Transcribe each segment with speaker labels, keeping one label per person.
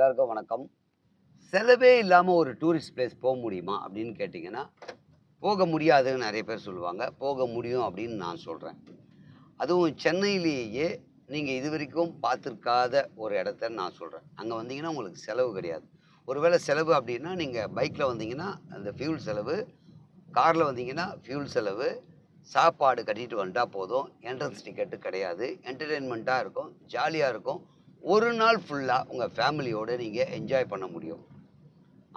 Speaker 1: எல்லாருக்கும் வணக்கம். செலவே இல்லாமல் ஒரு டூரிஸ்ட் பிளேஸ் போக முடியுமா அப்படின்னு கேட்டிங்கன்னா போக முடியாதுன்னு நிறைய பேர் சொல்லுவாங்க. போக முடியும் அப்படின்னு நான் சொல்கிறேன் அதுவும் சென்னையிலேயே நீங்கள் இது வரைக்கும் பார்த்துருக்காத ஒரு இடத்த நான் சொல்கிறேன் அங்கே வந்தீங்கன்னா உங்களுக்கு செலவு கிடையாது. ஒருவேளை செலவு அப்படின்னா நீங்கள் பைக்கில் வந்தீங்கன்னா அந்த ஃபியூல் செலவு காரில் வந்தீங்கன்னா ஃபியூல் செலவு சாப்பாடு கட்டிட்டு வந்துட்டால் போதும். என்ட்ரன்ஸ் டிக்கெட்டு கிடையாது. என்டர்டெயின்மெண்ட்டாக இருக்கும். ஜாலியாக இருக்கும். ஒரு நாள் ஃபுல்லாக உங்கள் ஃபேமிலியோடு நீங்கள் என்ஜாய் பண்ண முடியும்.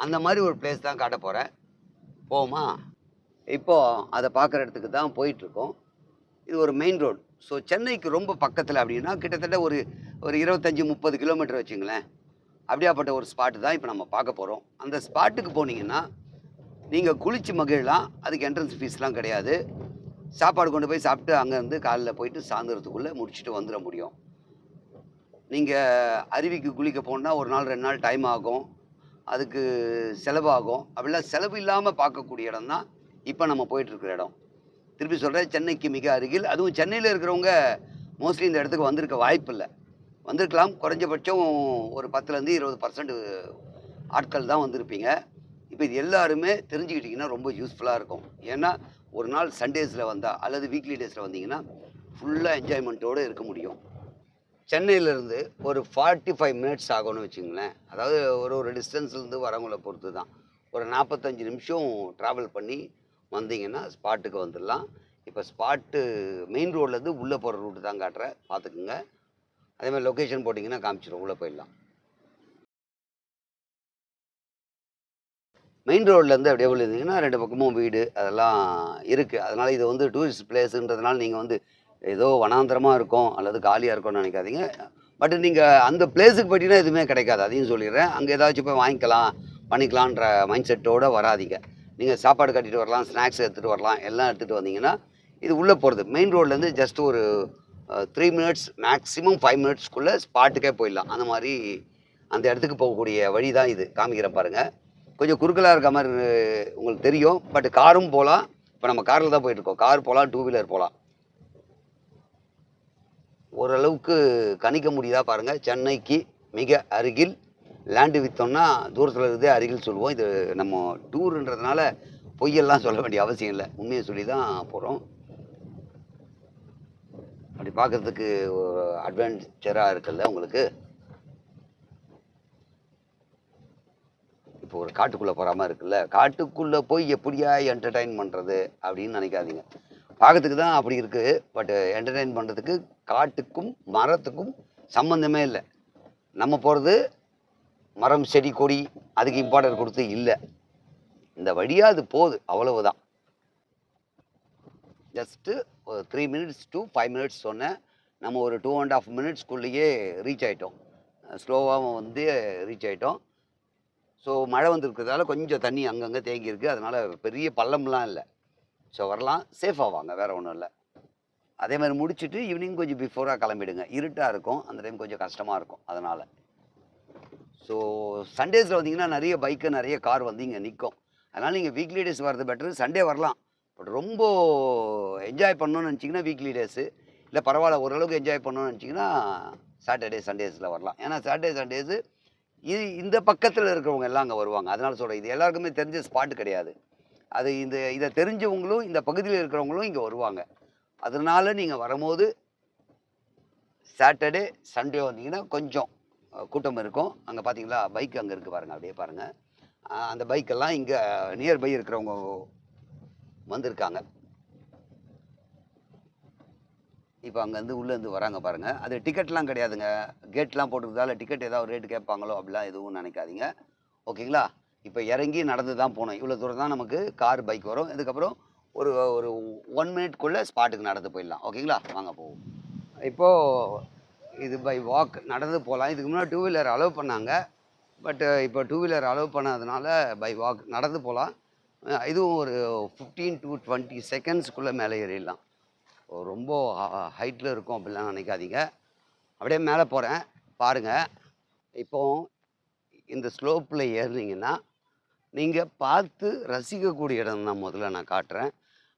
Speaker 1: அந்த மாதிரி ஒரு பிளேஸ் தான் காட்ட போகிறேன் போமா இப்போது அதை பார்க்குற இடத்துக்கு தான் போயிட்டுருக்கோம். இது ஒரு மெயின் ரோடு ஸோ சென்னைக்கு ரொம்ப பக்கத்தில் அப்படின்னா கிட்டத்தட்ட ஒரு ஒரு இருபத்தஞ்சி முப்பது கிலோமீட்டர் வச்சுங்களேன். அப்படியாப்பட்ட ஒரு ஸ்பாட்டு தான் இப்போ நம்ம பார்க்க போகிறோம் அந்த ஸ்பாட்டுக்கு போனீங்கன்னா நீங்கள் குளிச்சு மகிழலாம். அதுக்கு என்ட்ரன்ஸ் ஃபீஸ்லாம் கிடையாது. சாப்பாடு கொண்டு போய் சாப்பிட்டு அங்கேருந்து காலைல போயிட்டு சாயந்தரத்துக்குள்ளே முடிச்சுட்டு வந்துட முடியும். நீங்கள் அருவிக்கு குளிக்க போனால் ஒரு நாள் ரெண்டு நாள் டைம் ஆகும். அதுக்கு செலவாகும். அப்படிலாம் செலவு இல்லாமல் பார்க்கக்கூடிய இடம் தான் இப்போ நம்ம போயிட்டுருக்கிற இடம். திருப்பி சொல்கிறேன் சென்னைக்கு மிக அருகில். அதுவும் சென்னையில் இருக்கிறவங்க மோஸ்ட்லி இந்த இடத்துக்கு வந்திருக்க வாய்ப்பு இல்லை. வந்திருக்கலாம். குறைஞ்சபட்சம் ஒரு பத்துலேருந்து இருபது பர்சன்ட் ஆட்கள் தான் வந்திருப்பீங்க. இப்போ இது எல்லாருமே தெரிஞ்சுக்கிட்டிங்கன்னா ரொம்ப யூஸ்ஃபுல்லாக இருக்கும். ஏன்னா ஒரு நாள் சண்டேஸில் வந்தால் அல்லது வீக்லி டேஸில் வந்தீங்கன்னா ஃபுல்லாக என்ஜாய்மெண்ட்டோடு இருக்க முடியும். சென்னையிலேருந்து ஒரு ஃபார்ட்டி ஃபைவ் மினிட்ஸ் ஆகும்னு வச்சுங்களேன். அதாவது ஒரு ஒரு டிஸ்டன்ஸ்லேருந்து வரவங்கள பொறுத்து தான் ஒரு நாற்பத்தஞ்சு நிமிஷம் ட்ராவல் பண்ணி வந்தீங்கன்னா ஸ்பாட்டுக்கு வந்துடலாம். இப்போ ஸ்பாட்டு மெயின் ரோட்லேருந்து உள்ளே போகிற ரூட்டு தான் காட்டுறேன் பார்த்துக்குங்க. அதேமாதிரி லொக்கேஷன் போட்டிங்கன்னா காமிச்சிடும் உள்ளே போயிடலாம். மெயின் ரோட்லேருந்து அப்படியே விழுந்தீங்கன்னா ரெண்டு பக்கமும் வீடு. அதெல்லாம் இருக்குது அதனால் இது வந்து டூரிஸ்ட் பிளேஸுன்றதுனால நீங்கள் வந்து ஏதோ வனாந்தரமாக இருக்கும் அல்லது காலியாக இருக்கும்னு நினைக்காதீங்க. பட் நீங்கள் அந்த பிளேஸுக்கு போயிட்டீங்கன்னா எதுவுமே கிடைக்காது. அதையும் சொல்லிடுறேன். அங்கே ஏதாச்சும் போய் வாங்கிக்கலாம் பண்ணிக்கலான்ற மைண்ட் செட்டோடு வராதீங்க. நீங்கள் சாப்பாடு கட்டிட்டு வரலாம் ஸ்நாக்ஸ் எடுத்துகிட்டு வரலாம் எல்லாம் எடுத்துகிட்டு வந்தீங்கன்னா இது உள்ளே போகிறது மெயின் ரோட்லேருந்து ஜஸ்ட் ஒரு த்ரீ மினிட்ஸ் மேக்ஸிமம் ஃபைவ் மினிட்ஸ்க்குள்ளே ஸ்பாட்டுக்கே போயிடலாம். அந்த மாதிரி அந்த இடத்துக்கு போகக்கூடிய வழி தான் இது. காமிக்கிற பாருங்கள் கொஞ்சம் குறுக்கலாக இருக்க மாதிரி உங்களுக்கு தெரியும். பட் காரும் போகலாம் இப்போ நம்ம காரில் தான் போயிட்டுருக்கோம் கார் போகலாம் டூ வீலர் போகலாம் ஓரளவுக்கு கணிக்க முடியுதா பாருங்கள் சென்னைக்கு மிக அருகில் லேண்டு விற்றோம்னா தூரத்தில் இருந்தே அருகில் சொல்லுவோம். இது நம்ம டூருன்றதுனால பொய்யெல்லாம் சொல்ல வேண்டிய அவசியம் இல்லை. உண்மையை சொல்லி தான் போகிறோம் அப்படி பார்க்குறதுக்கு அட்வென்ச்சராக இருக்குல்ல உங்களுக்கு. இப்போ ஒரு காட்டுக்குள்ளே போகிற மாதிரி இருக்குல்ல. காட்டுக்குள்ளே போய் எப்படியா என்டர்டைன் பண்ணுறது அப்படின்னு நினைக்காதீங்க. பார்க்கறதுக்கு தான் அப்படி இருக்குது பட் என்டர்டைன் பண்ணுறதுக்கு காட்டுக்கும் மரத்துக்கும் சம்மந்தமே இல்லை. நம்ம போகிறது மரம் செடி கொடி அதுக்கு இம்பார்ட்டன்ட் கொடுத்து இல்லை. இந்த வழியாக அது போகுது அவ்வளவுதான். ஜஸ்ட்டு ஒரு three minutes to five minutes சொன்னேன். நம்ம ஒரு டூ அண்ட் ஆஃப் மினிட்ஸ்க்குள்ளேயே ரீச் ஆகிட்டோம் ஸ்லோவாக வந்து ரீச் ஆகிட்டோம் ஸோ மழை வந்திருக்கிறதால கொஞ்சம் தண்ணி அங்கங்கே தேங்கியிருக்கு அதனால் பெரிய பள்ளம்லாம் இல்லை. ஸோ வரலாம். சேஃபாக வாங்க வேறு ஒன்றும் இல்லை. அதே மாதிரி முடிச்சுட்டு ஈவினிங் கொஞ்சம் பிஃபோராக கிளம்பிடுங்க. இருட்டாக இருக்கும். அந்த டைம் கொஞ்சம் கஷ்டமாக இருக்கும். அதனால். ஸோ சண்டேஸில் வந்தீங்கன்னா நிறைய பைக்கு நிறைய கார் வந்து இங்கே நிற்கும் அதனால் நீங்கள் வீக்லி டேஸ் வர்றது பெட்டர் சண்டே வரலாம். பட் ரொம்ப என்ஜாய் பண்ணணும்னு நினச்சிங்கன்னா வீக்லி டேஸு இல்லை பரவாயில்ல ஓரளவுக்கு என்ஜாய் பண்ணணும்னு நினச்சிங்கன்னா சாட்டர்டே சண்டேஸில் வரலாம். ஏன்னா சாட்டர்டே சண்டேஸு இது இந்த பக்கத்தில் இருக்கிறவங்க எல்லாம் அங்கே வருவாங்க. அதனால் சொல்கிறேன் இது எல்லாருக்குமே தெரிஞ்ச ஸ்பாட்டு கிடையாது. அது இந்த இதை தெரிஞ்சவங்களும் இந்த பகுதியில் இருக்கிறவங்களும் இங்கே வருவாங்க. அதனால நீங்கள் வரும்போது சாட்டர்டே சண்டே வந்தீங்கன்னா கொஞ்சம் கூட்டம் இருக்கும். அங்கே பார்த்தீங்களா பைக் அங்கே இருக்குது பாருங்கள் அப்படியே பாருங்கள் அந்த பைக்கெல்லாம் இங்கே நியர்பை இருக்கிறவங்க வந்திருக்காங்க. இப்போ அங்கேருந்து உள்ளேருந்து வராங்க பாருங்கள் அது டிக்கெட்லாம் கிடையாதுங்க. கேட்லாம் போட்டிருக்கிறதால டிக்கெட் ஏதாவது ரேட்டு கேட்பாங்களோ அப்படிலாம் எதுவும் நினைக்காதீங்க. ஓகேங்களா இப்போ இறங்கி நடந்து தான் போகணும். இவ்வளோ தூரம் தான் நமக்கு கார் பைக் வரும். இதுக்கப்புறம் ஒரு ஒரு ஒன் மினிட்குள்ளே ஸ்பாட்டுக்கு நடந்து போயிடலாம். ஓகேங்களா வாங்க போவோம். இப்போது இது பை வாக் நடந்து போகலாம். இதுக்கு முன்னாடி டூ வீலர் அலோவ் பண்ணாங்க. பட் இப்போ டூ வீலர் அலோவ் பண்ணாதனால பை வாக் நடந்து போகலாம். இதுவும் ஒரு ஃபிஃப்டீன் டு டுவெண்ட்டி செகண்ட்ஸ்க்குள்ளே மேலே ஏறிடலாம். ரொம்ப ஹைட்டில் இருக்கும் அப்படிலாம் நினைக்காதீங்க. அப்படியே மேலே போகிறேன் பாருங்கள் இப்போது இந்த ஸ்லோப்பில் ஏறினீங்கன்னா நீங்கள் பார்த்து ரசிக்கக்கூடிய இடம் தான் முதல்ல நான் காட்டுறேன்.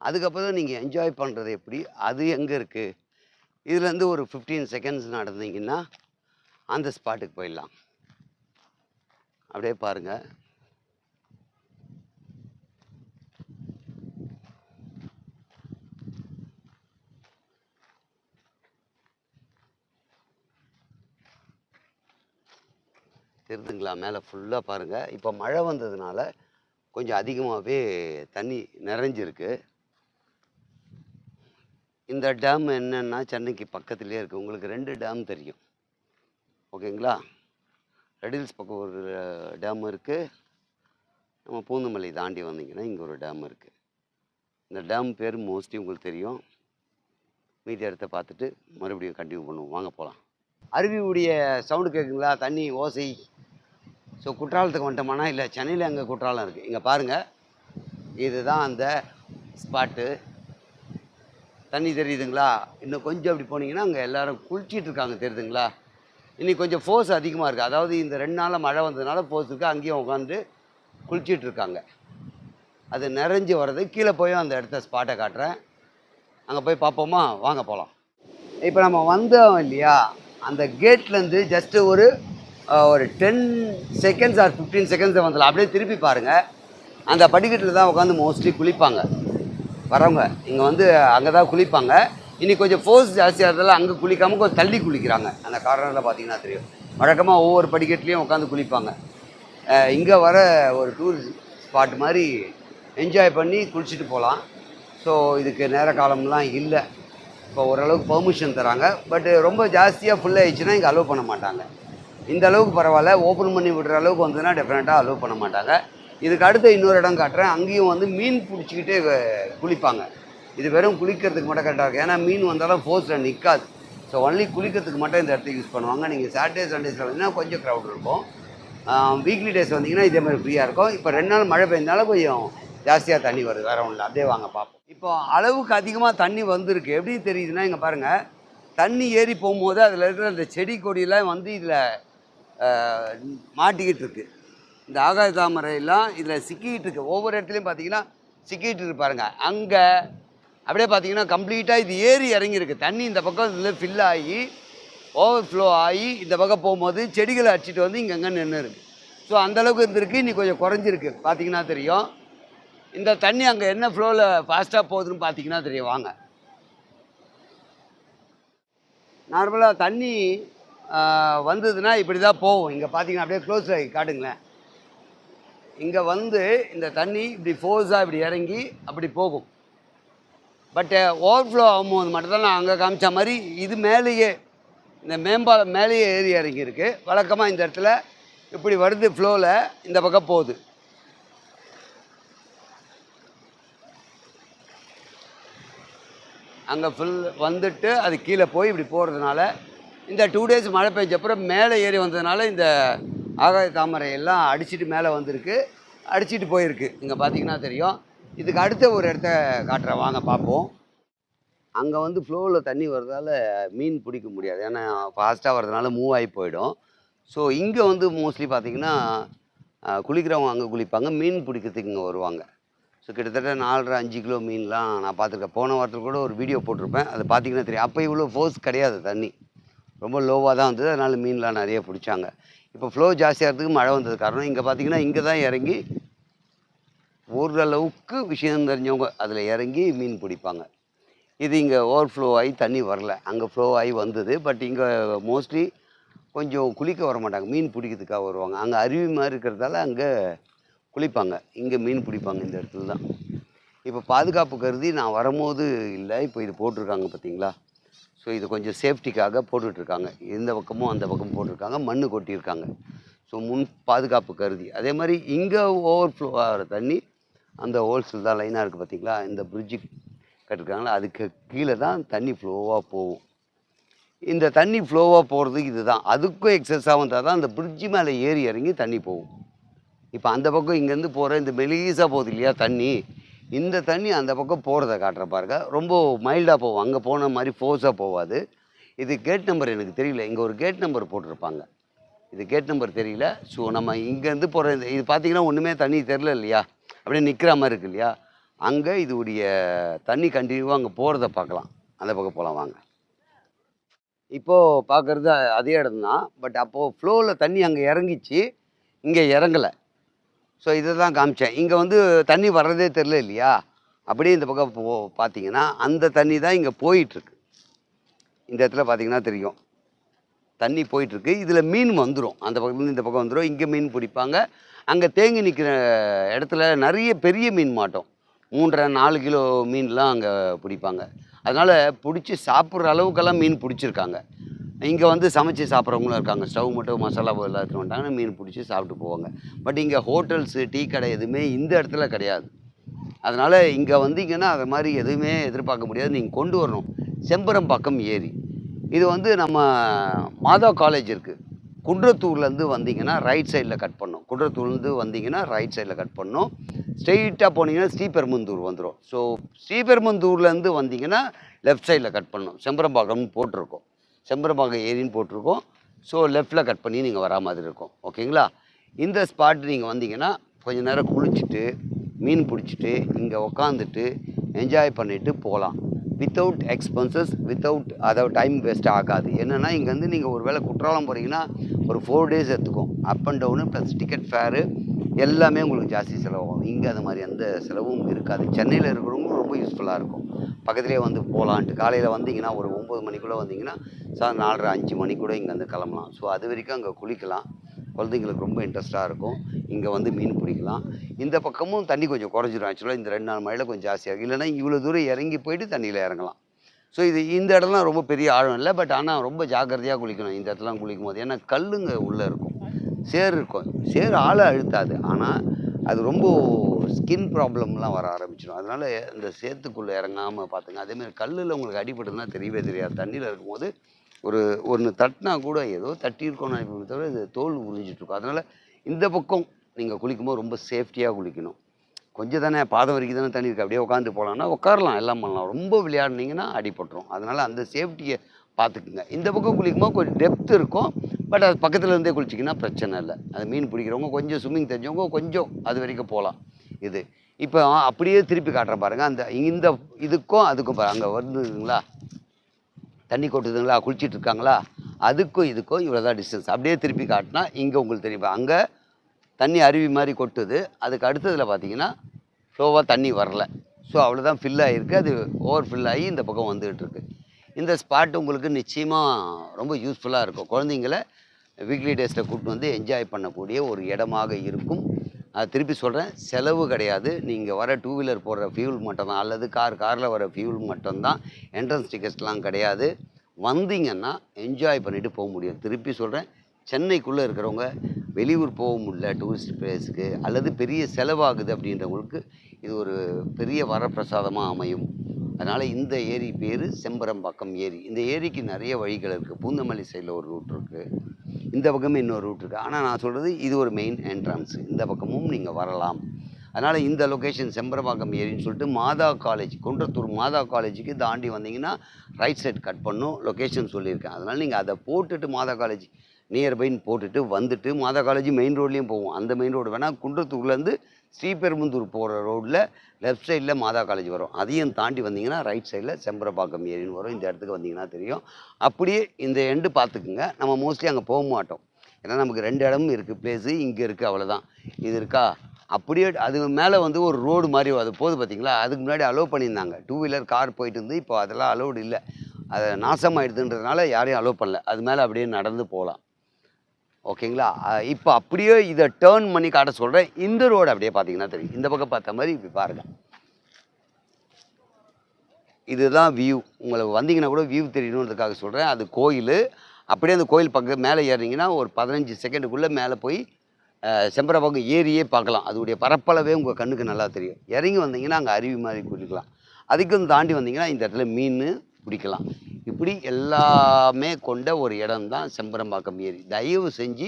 Speaker 1: அதுக்கப்புறம் நீங்கள் என்ஜாய் பண்ணுறது எப்படி? அது எங்கே இருக்குது இதுலேருந்து ஒரு ஃபிஃப்டீன் செகண்ட்ஸ் நடந்தீங்கன்னா அந்த ஸ்பாட்டுக்கு போயிடலாம். அப்படியே பாருங்கள் தெரிதுங்களா மேலே ஃபுல்லாக பாருங்கள் இப்போ மழை வந்ததுனால கொஞ்சம் அதிகமாகவே தண்ணி நிறைஞ்சிருக்கு. இந்த டேம் என்னென்னா சென்னைக்கு பக்கத்துலேயே இருக்குது உங்களுக்கு ரெண்டு டேம் தெரியும். ஓகேங்களா? ரெடில்ஸ் பக்கம் ஒரு டேம் இருக்குது நம்ம பூந்தமல்லி தாண்டி வந்தீங்கன்னா இங்கே ஒரு டேம் இருக்குது இந்த டேம் பேர் மோஸ்ட்லி உங்களுக்கு தெரியும். மீதி இடத்த பார்த்துட்டு மறுபடியும் கண்டினியூ பண்ணுவோம். வாங்க போகலாம் அருவியுடைய சவுண்டு கேட்குங்களா தண்ணி ஓசை. ஸோ குற்றாலத்துக்கு வந்துட்டோம்னா இல்லை சென்னையில் அங்கே குற்றாலம் இருக்குது இங்கே பாருங்கள் இதுதான் அந்த ஸ்பாட்டு தண்ணி தெரியுதுங்களா? இன்னும் கொஞ்சம் அப்படி போனீங்கன்னா அங்கே எல்லோரும் குளிச்சிட்டு இருக்காங்க தெரியுதுங்களா? இன்னைக்கு கொஞ்சம் ஃபோர்ஸ் அதிகமாக இருக்குது அதாவது இந்த ரெண்டு நாளில் மழை வந்ததுனால ஃபோர்ஸ் இருக்குது அங்கேயும் உட்காந்து குளிச்சிட்டு இருக்காங்க. அது நிறைஞ்சு வர்றது. கீழே போய் அந்த இடத்த ஸ்பாட்டை காட்டுறேன். அங்கே போய் பார்ப்போமா? வாங்க போகலாம் இப்போ நம்ம வந்தோம் இல்லையா? அந்த கேட்லேருந்து ஜஸ்ட்டு ஒரு ஒரு ten seconds or fifteen seconds வந்துடலாம். அப்படியே திருப்பி பாருங்கள் அந்த படிக்கட்டில் தான் உட்காந்து மோஸ்ட்லி குளிப்பாங்க. வரவங்க இங்கே வந்து அங்கே தான் குளிப்பாங்க. இன்னைக்கு கொஞ்சம் ஃபோர்ஸ் ஜாஸ்தியாக இருந்தாலும் அங்கே குளிக்காமல் கொஞ்சம் தள்ளி குளிக்கிறாங்க. அந்த கார்னரில் பார்த்தீங்கன்னா தெரியும். வழக்கமாக ஒவ்வொரு படிக்கட்டுலேயும் உட்காந்து குளிப்பாங்க. இங்கே வர ஒரு டூர் ஸ்பாட் மாதிரி என்ஜாய் பண்ணி குளிச்சுட்டு போகலாம். ஸோ இதுக்கு நேர காலம்லாம் இல்லை. இப்போ ஓரளவுக்கு பெர்மிஷன் தராங்க. பட் ரொம்ப ஜாஸ்தியாக ஃபுல் ஆயிடுச்சுன்னா இங்கே அலோவ் பண்ண மாட்டாங்க. இந்த அளவுக்கு பரவாயில்ல. ஓப்பன் பண்ணி விடுற அளவுக்கு வந்ததுன்னா டெஃபினட்டாக அலோவ் பண்ண மாட்டாங்க. இதுக்கு அடுத்த இன்னொரு இடம் காட்டுறேன். அங்கேயும் வந்து மீன் பிடிச்சிக்கிட்டே குளிப்பாங்க. இது வெறும் குளிக்கிறதுக்கு மட்டும் கரெக்டாக இருக்கும். ஏன்னா மீன் வந்தாலும் ஃபோர்ஸில் நிற்காது ஸோ ஒன்லி குளிக்கிறதுக்கு மட்டும் இந்த இடத்த யூஸ் பண்ணுவாங்க. நீங்கள் சாட்டர்டே சண்டேஸில் வந்தீங்கன்னா கொஞ்சம் க்ரௌட் இருக்கும். வீக்லி டேஸ் வந்தீங்கன்னா இதே மாதிரி ஃப்ரீயாக இருக்கும். இப்போ ரெண்டு நாள் மழை பெய்ஞ்சனால கொஞ்சம் ஜாஸ்தியாக தண்ணி வருது. வேறு ஒன்றும் இல்லை. அப்படியே வாங்க பார்ப்போம். இப்போ அளவுக்கு அதிகமாக தண்ணி வந்திருக்கு. எப்படி தெரியுதுன்னா இங்கே பாருங்கள் தண்ணி ஏறி போகும்போது அதில் இருக்கிற அந்த செடி கொடியெல்லாம் வந்து இதில் மாட்டிக்கிட்டு இருக்கு இந்த ஆகாய தாமரையெல்லாம் இதில் சிக்கிக்கிட்டு இருக்கு. ஒவ்வொரு இடத்துலையும் பார்த்தீங்கன்னா சிக்கிட்டு இருப்பாருங்க அங்கே அப்படியே பார்த்தீங்கன்னா கம்ப்ளீட்டாக இது ஏறி இறங்கியிருக்கு. தண்ணி இந்த பக்கம் இதில் ஃபில் ஆகி ஓவர்ஃப்ளோ ஆகி இந்த பக்கம் போகும்போது செடிகளை அடிச்சிட்டு வந்து இங்கங்கே நின்று இருக்கு. ஸோ அந்தளவுக்கு இருந்திருக்கு. இன்னி கொஞ்சம் குறைஞ்சிருக்கு. பார்த்தீங்கன்னா தெரியும். இந்த தண்ணி அங்கே என்ன ஃப்ளோவில் ஃபாஸ்ட்டாக போகுதுன்னு பார்த்தீங்கன்னா தெரியும். வாங்க. நார்மலாக தண்ணி வந்ததுன்னா இப்படி தான் போகும் இங்கே பார்த்தீங்கன்னா அப்படியே க்ளோஸ் ஆகி காட்டுங்களேன். இங்கே வந்து இந்த தண்ணி இப்படி ஃபோர்ஸாக இப்படி இறங்கி அப்படி போகும். பட்டு ஓவர்ஃப்ளோ ஆகும்போது மட்டும்தான் நான் அங்கே காமிச்ச மாதிரி இது மேலேயே இந்த மேம்பாலம் மேலேயே ஏறி இறங்கியிருக்கு. வழக்கமாக இந்த இடத்துல இப்படி வருது ஃப்ளோவில் இந்த பக்கம் போகுது. அங்கே ஃபுல் வந்துட்டு அது கீழே போய் இப்படி போகிறதுனால இந்த டூ டேஸ் மழை பெஞ்சப்புறம் மேலே ஏறி வந்ததுனால இந்த ஆகாய தாமரை எல்லாம் அடிச்சிட்டு மேலே வந்திருக்கு. அடிச்சிட்டு போயிருக்கு. இங்கே பார்த்தீங்கன்னா தெரியும். இதுக்கு அடுத்த ஒரு இடத்த காட்டுறேன். வாங்க பார்ப்போம். அங்கே வந்து ஃப்ளோவில் தண்ணி வர்றதால மீன் பிடிக்க முடியாது. ஏன்னா ஃபாஸ்ட்டாக வர்றதுனால மூவ் ஆகி போயிடும். ஸோ இங்கே வந்து மோஸ்ட்லி பார்த்தீங்கன்னா குளிக்கிறவங்க அங்கே குளிப்பாங்க. மீன் பிடிக்கிறதுக்கு இங்கே வருவாங்க. ஸோ கிட்டத்தட்ட நாலரை அஞ்சு கிலோ மீன்லாம் நான் பார்த்துருக்கேன். போன வாரத்தில் கூட ஒரு வீடியோ போட்டிருப்பேன். அது பார்த்தீங்கன்னா தெரியும். அப்போ இவ்வளோ ஃபோர்ஸ் கிடையாது தண்ணி. ரொம்ப லோவாக தான் வந்தது. அதனால் மீன்லாம் நிறைய பிடிச்சாங்க. இப்போ ஃப்ளோ ஜாஸ்தியாகிறதுக்கு மழை வந்தது காரணம். இங்கே பார்த்தீங்கன்னா இங்கே தான் இறங்கி ஓரளவுக்கு விஷயம் தெரிஞ்சவங்க அதில் இறங்கி மீன் பிடிப்பாங்க. இது இங்கே ஓவர் ஃப்ளோ ஆகி தண்ணி வரல. அங்கே ஃப்ளோ ஆகி வந்தது. பட் இங்கே மோஸ்ட்லி கொஞ்சம் குளிக்க வர மாட்டாங்க. மீன் பிடிக்கிறதுக்காக வருவாங்க. அங்கே அருவி மாதிரி இருக்கிறதால அங்கே குளிப்பாங்க. இங்கே மீன் பிடிப்பாங்க இந்த இடத்துல தான். இப்போ பாதுகாப்பு கருதி நான் வரும்போது இல்லை. இப்போ இது போட்டிருக்காங்க பார்த்தீங்களா ஸோ இது கொஞ்சம் சேஃப்டிக்காக போட்டுட்ருக்காங்க. இந்த பக்கமும் அந்த பக்கமும் போட்டிருக்காங்க மண் கொட்டியிருக்காங்க. ஸோ முன் பாதுகாப்பு கருதி. அதே மாதிரி இங்கே ஓவர்ஃப்ளோ ஆகிற தண்ணி அந்த ஹோல்ஸில் தான் லைனாக இருக்குது பார்த்தீங்களா இந்த பிரிட்ஜு கட்டிருக்காங்களா அதுக்கு கீழே தான் தண்ணி ஃப்ளோவாக போகும். இந்த தண்ணி ஃப்ளோவாக போகிறது இதுதான். அதுக்கும் எக்ஸஸாக வந்தால் தான் அந்த பிரிட்ஜு மேலே ஏறி இறங்கி தண்ணி போகும். இப்போ அந்த பக்கம் இங்கேருந்து போகிற இந்த மெலிசாக போகுது இல்லையா தண்ணி? இந்த தண்ணி அந்த பக்கம் போகிறத காட்டுற பாருங்க. ரொம்ப மைல்டாக போகும். அங்கே போன மாதிரி ஃபோர்ஸாக போகாது. இது கேட் நம்பர் எனக்கு தெரியல. இங்கே ஒரு கேட் நம்பர் போட்டிருப்பாங்க. இது கேட் நம்பர் தெரியல. ஸோ நம்ம இங்கேருந்து போகிற இது பார்த்தீங்கன்னா ஒன்றுமே தண்ணி தெரில இல்லையா? அப்படியே நிற்கிற மாதிரி இருக்கு இல்லையா? அங்கே இதுடைய தண்ணி கண்டினியூவாக அங்கே போகிறத பார்க்கலாம். அந்த பக்கம் போகலாம் வாங்க. இப்போது பார்க்குறது அதே இடம் தான் பட் அப்போது ஃப்ளோவில் தண்ணி அங்கே இறங்கிச்சு. இங்கே இறங்கலை. ஸோ இதை தான் காமிச்சேன். இங்கே வந்து தண்ணி வர்றதே தெரில இல்லையா? அப்படியே இந்த பக்கம் போ பார்த்தீங்கன்னா அந்த தண்ணி தான் இங்கே போயிட்டுருக்கு. இந்த இடத்துல பார்த்தீங்கன்னா தெரியும். தண்ணி போயிட்டுருக்கு. இதில் மீன் வந்துடும் அந்த பக்கத்துலேருந்து இந்த பக்கம் வந்துடும் இங்கே மீன் பிடிப்பாங்க. அங்கே தேங்கி நிற்கிற இடத்துல நிறைய பெரிய மீன் மாட்டோம். மூன்றரை நாலு கிலோ மீன்லாம் அங்கே பிடிப்பாங்க. அதனால் பிடிச்சி சாப்பிட்ற அளவுக்கெல்லாம் மீன் பிடிச்சிருக்காங்க. இங்கே வந்து சமைச்சு சாப்பிட்றவங்களும் இருக்காங்க. ஸ்டவ் மட்டும் மசாலா எல்லாம் எடுத்துட்டு வந்துட்டாங்கன்னா மீன் பிடிச்சி சாப்பிட்டு போவாங்க. பட் இங்கே ஹோட்டல்ஸு டீ கடை எதுவுமே இந்த இடத்துல கிடையாது. அதனால் இங்கே வந்தீங்கன்னா அது மாதிரி எதுவுமே எதிர்பார்க்க முடியாது. நீங்கள் கொண்டு வரணும். செம்பரம்பாக்கம் ஏரி. இது வந்து நம்ம மாதா காலேஜ் இருக்குது குன்றத்தூர்லேருந்து வந்தீங்கன்னா ரைட் சைடில் கட் பண்ணோம் குன்றத்தூர்லேருந்து வந்தீங்கன்னா ரைட் சைடில் கட் பண்ணோம் ஸ்ட்ரெயிட்டாக போனீங்கன்னா ஸ்ரீபெரும்புந்தூர் வந்துடும் ஸோ ஸ்ரீபெரும்புந்தூர்லேருந்து வந்தீங்கன்னா லெஃப்ட் சைடில் கட் பண்ணோம் செம்பரம்பாக்கம்னு போட்டிருக்கோம். செம்பரமாக ஏரின்னு போட்டிருக்கோம். ஸோ லெஃப்டில் கட் பண்ணி நீங்கள் வரா மாதிரி இருக்கும். ஓகேங்களா? இந்த ஸ்பாட் நீங்கள் வந்தீங்கன்னா கொஞ்ச நேரம் குளிச்சுட்டு மீன் பிடிச்சிட்டு இங்கே உக்காந்துட்டு என்ஜாய் பண்ணிவிட்டு போகலாம். வித்தவுட் எக்ஸ்பென்சஸ் வித்தவுட் அதாவது டைம் வேஸ்ட் ஆகாது. என்னென்னா இங்கேருந்து நீங்கள் ஒரு வேளை குற்றாலம் போகிறீங்கன்னா ஒரு ஃபோர் டேஸ் எடுத்துக்கும் up and down plus ticket fare எல்லாமே உங்களுக்கு ஜாஸ்தி செலவாகும். இங்கே அது மாதிரி எந்த செலவும் இருக்காது. சென்னையில் இருக்கிறவங்களும் ரொம்ப யூஸ்ஃபுல்லாக இருக்கும். பக்கத்துலேயே வந்து போகலான்ட்டு காலையில் வந்தீங்கன்னா ஒரு ஒம்பது மணிக்குள்ளே வந்தீங்கன்னா சார் நாலரை அஞ்சு மணி கூட இங்கே வந்து கிளம்பலாம். ஸோ அது வரைக்கும் அங்கே குளிக்கலாம். குழந்தைங்களுக்கு ரொம்ப இன்ட்ரெஸ்ட்டாக இருக்கும். இங்கே வந்து மீன் பிடிக்கலாம். இந்த பக்கமும் தண்ணி கொஞ்சம் குறைஞ்சிரும். ஆக்சுவலாக இந்த ரெண்டு நாலு மழையில் கொஞ்சம் ஜாஸ்தியாக இருக்கும். இல்லைன்னா இவ்வளோ தூரம் இறங்கி போயிட்டு தண்ணியில் இறங்கலாம். ஸோ இது இந்த இடம்லாம் ரொம்ப பெரிய ஆழம் இல்லை. பட் ஆனால் ரொம்ப ஜாக்கிரதையாக குளிக்கணும். இந்த இடத்துலாம் குளிக்கும் போது ஏன்னா கல்லுங்க உள்ளே இருக்கும். சேர் இருக்கும் சேர் ஆளை அழுத்தாது. ஆனால் அது ரொம்ப ஸ்கின் ப்ராப்ளம்லாம் வர ஆரம்பிச்சிடும். அதனால் இந்த சேத்துக்குள்ளே இறங்காமல் பார்த்துங்க அதேமாதிரி கல்லில் உங்களுக்கு அடிபட்டுதுன்னா தெரியவே தெரியாது. தண்ணியில் இருக்கும்போது ஒரு ஒன்று தட்டினா கூட ஏதோ தட்டியிருக்கோம்னு நினைப்போமே தவிர இது தோல் உறிஞ்சிட்ருக்கும். அதனால் இந்த பக்கம் நீங்கள் குளிக்கும்போது ரொம்ப சேஃப்டியாக குளிக்கணும். கொஞ்சம் தானே பாதம் வரைக்கும் தானே தண்ணி இருக்குது அப்படியே உட்காந்து போகலான்னா உட்காரலாம் எல்லாம் பண்ணலாம். ரொம்ப விளையாடுனீங்கன்னா அடிபட்டுரும். அதனால் அந்த சேஃப்டியை பார்த்துக்குங்க இந்த பக்கம் குளிக்கும்போது கொஞ்சம் டெப்த் இருக்கும். பட் அது பக்கத்தில் இருந்தே குளிச்சிங்கன்னா பிரச்சனை இல்லை. அது மீன் பிடிக்கிறவங்க கொஞ்சம் ஸ்விம்மிங் தெரிஞ்சவங்க கொஞ்சம் அது வரைக்கும் போகலாம். இது. இப்போ அப்படியே திருப்பி காட்டுறேன் பாருங்கள் அந்த இந்த இதுக்கும் அதுக்கும் பாரு அங்கே வருதுங்களா? தண்ணி கொட்டுதுங்களா? குளிச்சிட்டு இருக்காங்களா அதுக்கும் இதுக்கும் இவ்வளோ தான் டிஸ்டன்ஸ் அப்படியே திருப்பி காட்டினா இங்கே உங்களுக்கு தெரியும். அங்கே தண்ணி அருவி மாதிரி கொட்டுது. அதுக்கு அடுத்ததில் பார்த்தீங்கன்னா ஃப்ளோவாக தண்ணி வரல. ஸோ அவ்வளோதான் ஃபில் ஆகிருக்கு அது ஓவர் ஃபில் ஆகி இந்த பக்கம் வந்துகிட்டு இருக்குது இந்த ஸ்பாட் உங்களுக்கு நிச்சயமாக ரொம்ப யூஸ்ஃபுல்லாக இருக்கும். குழந்தைங்கள வீக்லி டேஸில் கூப்பிட்டு வந்து என்ஜாய் பண்ணக்கூடிய ஒரு இடமாக இருக்கும். அது திருப்பி சொல்கிறேன் செலவு கிடையாது. நீங்கள் வர டூ வீலர் போடுற ஃபியூல் மட்டும்தான் அல்லது கார் காரில் வர ஃபியூல் மட்டும்தான். என்ட்ரன்ஸ் டிக்கெட்ஸ்லாம் கிடையாது. வந்தீங்கன்னா என்ஜாய் பண்ணிவிட்டு போக முடியும். திருப்பி சொல்கிறேன் சென்னைக்குள்ளே இருக்கிறவங்க வெளியூர் போக முடியல டூரிஸ்ட் பிளேஸுக்கு அல்லது பெரிய செலவாகுது அப்படின்றவங்களுக்கு இது ஒரு பெரிய வரப்பிரசாதமாக அமையும். அதனால் இந்த ஏரி பேர் செம்பரம்பாக்கம் ஏரி. இந்த ஏரிக்கு நிறைய வழிகள் இருக்குது பூந்தமல்லி சைடில் ஒரு ரூட் இருக்குது இந்த பக்கமும் இன்னொரு ரூட் இருக்குது ஆனால் நான் சொல்கிறது இது ஒரு மெயின் என்ட்ரன்ஸ் இந்த பக்கமும் நீங்கள் வரலாம். அதனால் இந்த லொக்கேஷன் செம்பரம்பாக்கம் ஏரின்னு சொல்லிட்டு மாதா காலேஜ் குன்றத்தூர் மாதா காலேஜுக்கு தாண்டி வந்தீங்கன்னா ரைட் சைட் கட் பண்ணும். லொக்கேஷன் சொல்லியிருக்கேன். அதனால் நீங்கள் அதை போட்டுட்டு மாதா காலேஜ் நியர்பைன்னு போட்டுட்டு வந்துட்டு மாதா காலேஜ் மெயின் ரோட்லேயும் போவோம். அந்த மெயின் ரோடு வேணால் குன்றத்தூர்லேருந்து ஸ்ரீபெரும்புந்தூர் போகிற ரோட்டில் லெஃப்ட் சைடில் மாதா காலேஜ் வரும். அதையும் தாண்டி வந்தீங்கன்னா ரைட் சைடில் செம்பரப்பாக்கம் ஏரின்னு வரும். இந்த இடத்துக்கு வந்தீங்கன்னா தெரியும். அப்படியே இந்த எண்டு பார்த்துக்குங்க. நம்ம மோஸ்ட்லி அங்கே போக மாட்டோம். ஏன்னா நமக்கு ரெண்டு இடமும் இருக்குது பிளேஸு இங்கே இருக்குது அவ்வளோதான் இது இருக்கா? அப்படியே அது மேலே வந்து ஒரு ரோடு மாதிரி அது போகுது பார்த்தீங்களா அதுக்கு முன்னாடி அலோவ் பண்ணியிருந்தாங்க. டூ வீலர் கார் போயிட்டு இருந்து இப்போ அதெல்லாம் அலோடு இல்லை. அதை நாசமாயிடுதுன்றதுனால யாரையும் அலோவ் பண்ணல. அது மேலே அப்படியே நடந்து போகலாம். ஓகேங்களா? இப்போ அப்படியே இதை டேர்ன் பண்ணி காட்ட சொல்கிறேன் இந்த ரோடு அப்படியே பார்த்தீங்கன்னா தெரியும். இந்த பக்கம் பார்த்த மாதிரி இப்படி பாருங்க. இதுதான் வியூ உங்களுக்கு வந்தீங்கன்னா கூட வியூ தெரியணுன்றதுக்காக சொல்கிறேன் அது கோயில். அப்படியே அந்த கோயில் பக்கம் மேலே ஏறினீங்கன்னா ஒரு பதினஞ்சு செகண்டுக்குள்ளே மேலே போய் செம்பரப்பாக்கம் ஏரியே பார்க்கலாம். அதோடைய பரப்பளவே உங்கள் கண்ணுக்கு நல்லா தெரியும். இறங்கி வந்தீங்கன்னா அங்கே அருவி மாதிரி குளிக்கலாம். அதுக்கும் தாண்டி வந்தீங்கன்னா இந்த இடத்துல மீன் பிடிக்கலாம். இப்படி எல்லாமே கொண்ட ஒரு இடம் தான் செம்பரம்பாக்கம் ஏரி. தயவு செஞ்சு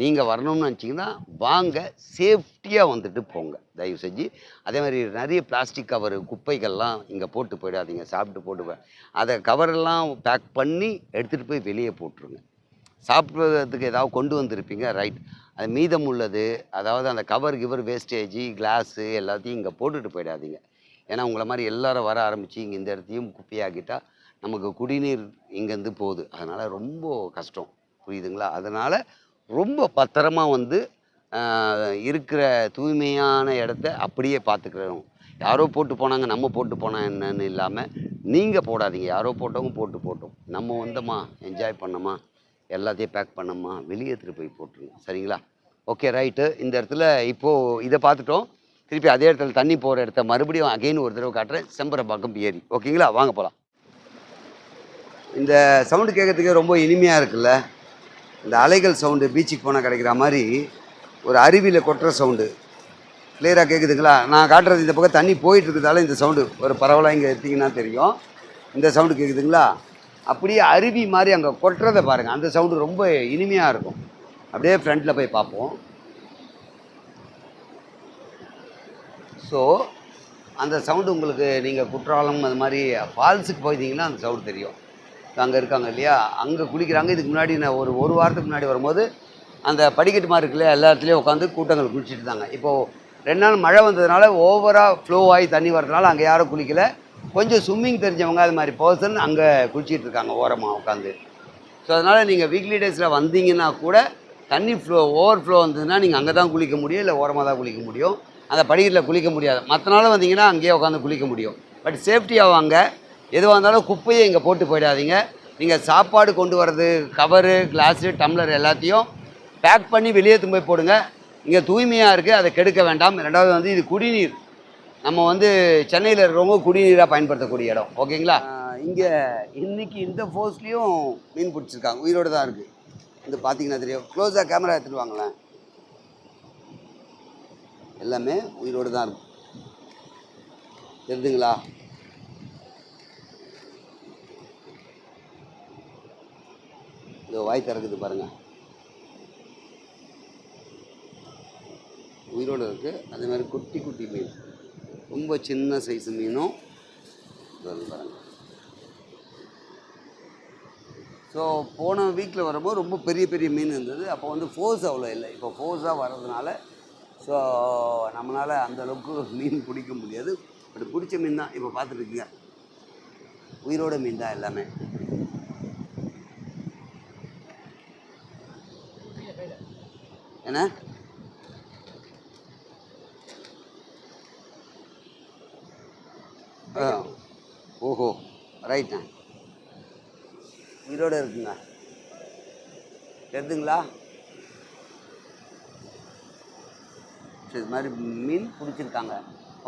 Speaker 1: நீங்கள் வரணும்னு நினச்சிங்கன்னா வாங்க சேஃப்டியாக வந்துட்டு போங்க. தயவு செஞ்சு. அதே மாதிரி நிறைய பிளாஸ்டிக் கவர் குப்பைகள்லாம் இங்கே போட்டு போயிடாதீங்க சாப்பிட்டு போட்டு அதை கவரெல்லாம் பேக் பண்ணி எடுத்துகிட்டு போய் வெளியே போட்டுருங்க. சாப்பிட்றதுக்கு ஏதாவது கொண்டு வந்திருப்பீங்க ரைட் அது மீதம் உள்ளது அதாவது அந்த கவர் கிவர் வேஸ்டேஜ் கிளாஸு எல்லாத்தையும் இங்கே போட்டுட்டு போயிடாதீங்க. ஏன்னா உங்களை மாதிரி எல்லாரும் வர ஆரம்பித்து இங்கே இந்த இடத்தையும் குப்பையாக்கிட்டால் நமக்கு குடிநீர் இங்கேருந்து போகுது. அதனால் ரொம்ப கஷ்டம். புரியுதுங்களா? அதனால் ரொம்ப பத்திரமா வந்து இருக்கிற தூய்மையான இடத்த அப்படியே பார்த்துக்கிறோம். யாரோ போட்டு போனாங்க நம்ம போட்டு போனால் என்னன்னு இல்லாமல் நீங்கள் போடாதீங்க. யாரோ போட்டவங்க போட்டு போட்டோம். நம்ம வந்தோமா? என்ஜாய் பண்ணோமா? எல்லாத்தையும் பேக் பண்ணோமா? வெளியே எடுத்துகிட்டு போய் போட்டுருங்க. சரிங்களா? ஓகே ரைட்டு இந்த இடத்துல இப்போது இதை பார்த்துட்டோம். திருப்பி அதே இடத்துல தண்ணி போகிற இடத்த மறுபடியும் அகைன் ஒரு தடவை காட்டுறேன். செம்பரம்பாக்கம் ஏரி. ஓகேங்களா? வாங்க போகலாம் இந்த சவுண்டு கேட்கறதுக்கே ரொம்ப இனிமையாக இருக்குல்ல? இந்த அலைகள் சவுண்டு பீச்சுக்கு போனால் கிடைக்கிற மாதிரி ஒரு அருவியில் கொட்டுற சவுண்டு கிளியராக கேட்குதுங்களா நான் காட்டுறது இந்த பக்கம் தண்ணி போயிட்டு இருக்கிறதால இந்த சவுண்டு ஒரு பரவலாக இங்கே எடுத்திங்கன்னா தெரியும். இந்த சவுண்டு கேட்குதுங்களா அப்படியே அருவி மாதிரி அங்கே கொட்டுறதை பாருங்கள் அந்த சவுண்டு ரொம்ப இனிமையாக இருக்கும். அப்படியே ஃப்ரண்ட்டில் போய் பார்ப்போம். ஸோ அந்த சவுண்டு உங்களுக்கு நீங்கள் குற்றாலம் அது மாதிரி ஃபால்ஸுக்கு போயிருந்தீங்கன்னா அந்த சவுண்டு தெரியும். அங்கே இருக்காங்க இல்லையா? அங்கே குளிக்கிறாங்க. இதுக்கு முன்னாடி நான் ஒரு ஒரு வாரத்துக்கு முன்னாடி வரும்போது அந்த படிக்கட்டு மாதிரி இருக்குல்ல எல்லா இடத்துலையும் உட்காந்து கூட்டங்கள் குளிச்சுட்டு இருந்தாங்க. இப்போது ரெண்டு நாள் மழை வந்ததுனால ஓவராக ஃப்ளோ ஆகி தண்ணி வர்றதுனால அங்கே யாரும் குளிக்கல. கொஞ்சம் ஸ்விம்மிங் தெரிஞ்சவங்க அது மாதிரி பர்சன் அங்கே குளிச்சிட்டு இருக்காங்க ஓரமாக உட்காந்து ஸோ அதனால் நீங்கள் வீக்லி டேஸில் வந்தீங்கன்னா கூட தண்ணி ஃப்ளோ ஓவர் ஃப்ளோ வந்ததுன்னா நீங்கள் அங்கே தான் குளிக்க முடியும் இல்லை ஓரமாக தான் குளிக்க முடியும். அந்த படிக்கட்டில் குளிக்க முடியாது. மற்ற நாள் வந்தீங்கன்னா அங்கேயே உட்காந்து குளிக்க முடியும். பட் சேஃப்டியாக வாங்க. எதுவாக இருந்தாலும் குப்பையை இங்கே போட்டு போயிடாதீங்க. நீங்கள் சாப்பாடு கொண்டு வர்றது கவரு கிளாஸு டம்ளர் எல்லாத்தையும் பேக் பண்ணி வெளியே எடுத்துன்னு போடுங்க. இங்கே தூய்மையாக இருக்குது அதை கெடுக்க வேண்டாம். ரெண்டாவது வந்து இது குடிநீர். நம்ம வந்து சென்னையில் இருக்கிறவங்க குடிநீராக பயன்படுத்தக்கூடிய இடம். ஓகேங்களா? இங்கே இன்றைக்கி இந்த ஃபோர்ஸ்லேயும் மீன் பிடிச்சிருக்காங்க. உயிரோடு தான் இருக்குது இது பார்த்தீங்கன்னா தெரியும். க்ளோஸாக கேமரா எடுத்துகிட்டு வாங்களேன். எல்லாமே உயிரோடு தான் இருக்கும். தெரிதுங்களா இதோ வாய் திறக்குது பாருங்கள் உயிரோடு இருக்குது அதே மாதிரி குட்டி குட்டி மீன். ரொம்ப சின்ன சைஸ் மீனும் பாருங்கள் ஸோ போன வீக்கில் வரும்போது ரொம்ப பெரிய பெரிய மீன் இருந்தது. அப்போ வந்து ஃபோர்ஸ் அவ்வளோ இல்லை. இப்போ ஃபோர்ஸாக வர்றதுனால ஸோ நம்மளால் அந்த அளவுக்கு மீன் பிடிக்க முடியாது. பட் பிடிச்ச மீன் தான் இப்போ பார்த்துருக்குங்க உயிரோட மீன் தான் எல்லாமே. என்ன? ஆ. ஓஹோ. ரைட்டா உயிரோடு இருக்குங்க. எடுத்துங்களா சரி இது மாதிரி மீன் பிடிச்சிருக்காங்க.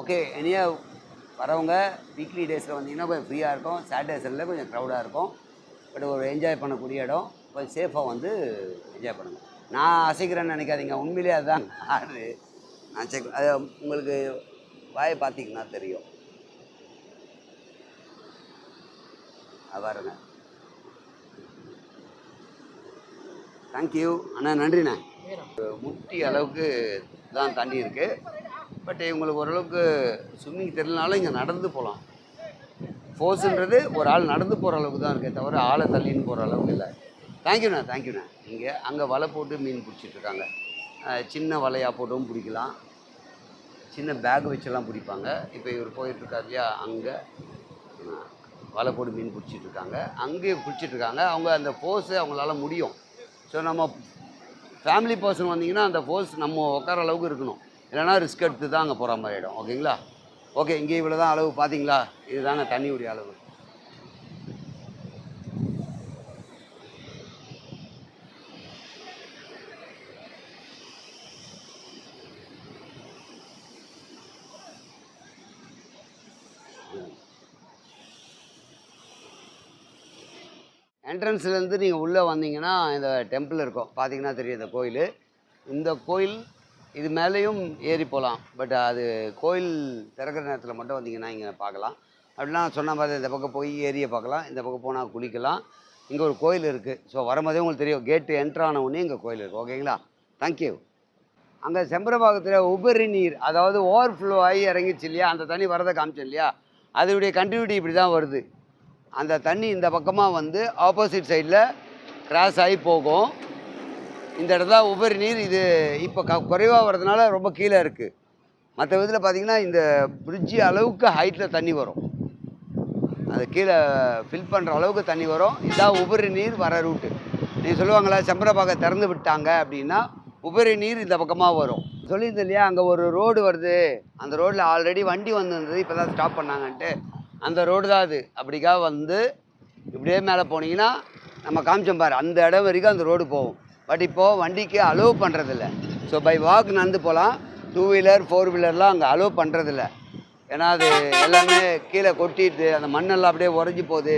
Speaker 1: ஓகே இனியா வரவங்க வீக்லி டேஸில் வந்தீங்கன்னா கொஞ்சம் ஃப்ரீயாக இருக்கும். சாட்டர்டே சண்டே கொஞ்சம் க்ரௌடாக இருக்கும். பட் ஒரு என்ஜாய் பண்ணக்கூடிய இடம் கொஞ்சம் சேஃபாக வந்து என்ஜாய் பண்ணுங்கள் நான் அசைக்கிறேன்னு நினைக்காதீங்க. உண்மையிலேயே அதுதான் ஆடு நான் செக் அது உங்களுக்கு வாயை பார்த்தீங்கன்னா தெரியும். அது பாருங்க. தேங்க்யூ அண்ணா நன்றிண்ணே. முட்டி அளவுக்கு தான் தண்ணி இருக்குது பட் இவங்களுக்கு ஓரளவுக்கு ஸ்விம்மிங் தெரியலனாலும் இங்கே நடந்து போகலாம். ஃபோர்ஸுன்றது ஒரு ஆள் நடந்து போகிற அளவுக்கு தான் இருக்கே தவிர ஆளை தள்ளின்னு போகிற அளவுக்கு இல்லை. தேங்க்யூண்ணா தேங்க்யூண்ணா இங்கே அங்கே வலை போட்டு மீன் பிடிச்சிட்ருக்காங்க சின்ன வலையாக போட்டும் பிடிக்கலாம். சின்ன பேக் வச்செல்லாம் பிடிப்பாங்க. இப்போ இவர் போயிட்டுருக்கார் இல்லையா அங்கே. வலை போட்டு மீன் பிடிச்சிட்ருக்காங்க அங்கேயும் அவங்க அந்த ஃபோர்ஸு அவங்களால முடியும். ஸோ நம்ம ஃபேமிலி பர்சன் வந்தீங்கன்னா அந்த ஃபோர்ஸ் நம்ம உட்கார அளவுக்கு இருக்கணும். இல்லைன்னா ரிஸ்க் எடுத்து தான் அங்கே போகிற மாதிரி ஆகிடும் ஓகேங்களா ஓகே இங்கே இவ்வளோ தான் அளவு பார்த்தீங்களா இதுதாங்க தண்ணியுடைய அளவு. என்ட்ரன்ஸ்லேருந்து நீங்கள் உள்ளே வந்தீங்கன்னா இந்த டெம்பிள் இருக்கும். பார்த்தீங்கன்னா தெரியும் இந்த கோயில். இந்த கோயில் இது மேலேயும் ஏறி போகலாம். பட் அது கோயில் திறக்கிற நேரத்தில் மட்டும் வந்தீங்கன்னா இங்கே பார்க்கலாம். அப்படின்னா சொன்ன மாதிரி இந்த பக்கம் போய் ஏரியை பார்க்கலாம். இந்த பக்கம் போனால் குளிக்கலாம். இங்கே ஒரு கோயில் இருக்குது ஸோ வரும்போதே உங்களுக்கு தெரியும். கேட்டு என்ட்ரு ஆன உடனே இங்கே கோயில் இருக்குது ஓகேங்களா தேங்க்யூ அங்கே செம்பரபாகத்தில் உபரி நீர் அதாவது ஓவர்ஃப்ளோ ஆகி இறங்கிச்சு இல்லையா? அந்த தண்ணி வரதை காமிச்சேன் இல்லையா? அதனுடைய கண்டினியூட்டி இப்படி தான் வருது. அந்த தண்ணி இந்த பக்கமாக வந்து ஆப்போசிட் சைடில் கிராஸ் ஆகி போகும். இந்த இடத்துல உபரி நீர் இது இப்போ க குறைவாக வர்றதுனால ரொம்ப கீழே இருக்குது மற்ற விதத்தில் பார்த்தீங்கன்னா இந்த பிரிட்ஜு அளவுக்கு ஹைட்டில் தண்ணி வரும். அது கீழே ஃபில் பண்ணுற அளவுக்கு தண்ணி வரும். இதான் உபரி நீர் வர ரூட்டு நீங்கள் சொல்லுவாங்களா செம்பரப்பாக்கை திறந்து விட்டாங்க அப்படின்னா உபரி நீர் இந்த பக்கமாக வரும். சொல்லியிருந்தேன் இல்லையா அங்கே ஒரு ரோடு வருது. அந்த ரோட்டில் ஆல்ரெடி வண்டி வந்துருந்தது. இப்போ தான் ஸ்டாப் பண்ணாங்கன்ட்டு. அந்த ரோடு தான் அது. அப்படிக்கா வந்து இப்படியே மேலே போனீங்கன்னா நம்ம காமிச்சோம் பாரு அந்த இடம் வரைக்கும் அந்த ரோடு போகும். பட் இப்போது வண்டிக்கு அலோவ் பண்ணுறதில்ல ஸோ பை வாக் நடந்து போகலாம். டூ வீலர் ஃபோர் வீலர்லாம் அங்கே அலோவ் பண்ணுறதில்ல ஏன்னா அது எல்லாமே கீழே கொட்டிட்டு அந்த மண்ணெல்லாம் அப்படியே உறைஞ்சி போகுது.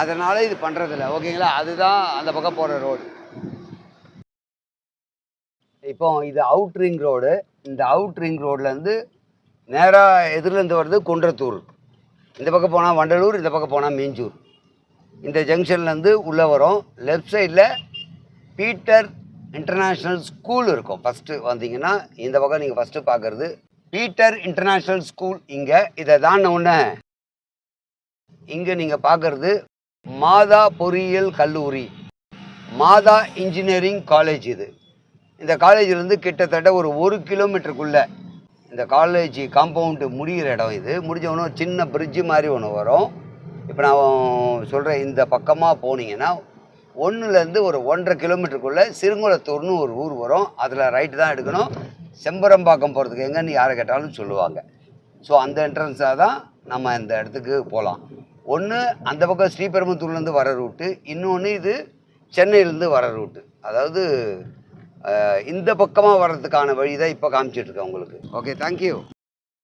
Speaker 1: அதனால் இது பண்ணுறதில்ல ஓகேங்களா? அதுதான் அந்த பக்கம் போகிற ரோடு இப்போ இது அவுட் ரிங் ரோடு இந்த அவுட் ரிங் ரோட்லேருந்து நேராக எதிர்லேருந்து வருது குன்றத்தூர். இந்த பக்கம் போனால் வண்டலூர் இந்த பக்கம் போனால் மீஞ்சூர். இந்த ஜங்ஷன்லேருந்து உள்ளே வரும். லெஃப்ட் சைடில் பீட்டர் இன்டர்நேஷ்னல் ஸ்கூல் இருக்கும். ஃபஸ்ட்டு வந்தீங்கன்னா இந்த பக்கம் நீங்கள் ஃபஸ்ட்டு பார்க்குறது பீட்டர் இன்டர்நேஷ்னல் ஸ்கூல் இங்கே. இதை தாண்ட ஒன்று இங்கே நீங்கள் பார்க்குறது மாதா பொறியியல் கல்லூரி. மாதா இன்ஜினியரிங் காலேஜ் இது. இந்த காலேஜிலேருந்து கிட்டத்தட்ட ஒரு ஒரு கிலோமீட்டருக்குள்ளே இந்த காலேஜ் காம்பவுண்டு முடிகிற இடம் இது. முடிஞ்சவொன்னே ஒரு சின்ன பிரிட்ஜு மாதிரி ஒன்று வரும். இப்போ நான் சொல்கிறேன் இந்த பக்கமாக போனீங்கன்னா ஒன்றுலேருந்து ஒரு ஒன்றரை கிலோமீட்டருக்குள்ளே சிறுங்குளத்தூர்னு ஒரு ஊர் வரும். அதில் ரைட்டு தான் எடுக்கணும். செம்பரம்பாக்கம் போகிறதுக்கு எங்கன்னு யாரை கேட்டாலும் சொல்லுவாங்க. ஸோ அந்த என்ட்ரன்ஸாக தான் நம்ம இந்த இடத்துக்கு போகலாம் ஒன்று அந்த பக்கம் ஸ்ரீபெரும்புத்தூர்லேருந்து வர ரூட்டு இன்னொன்று இது சென்னையிலேருந்து வர ரூட்டு அதாவது இந்த பக்கமாக வர்றதுக்கான வழி தான் இப்போ காமிச்சிட்ருக்கேன் உங்களுக்கு. Okay thank you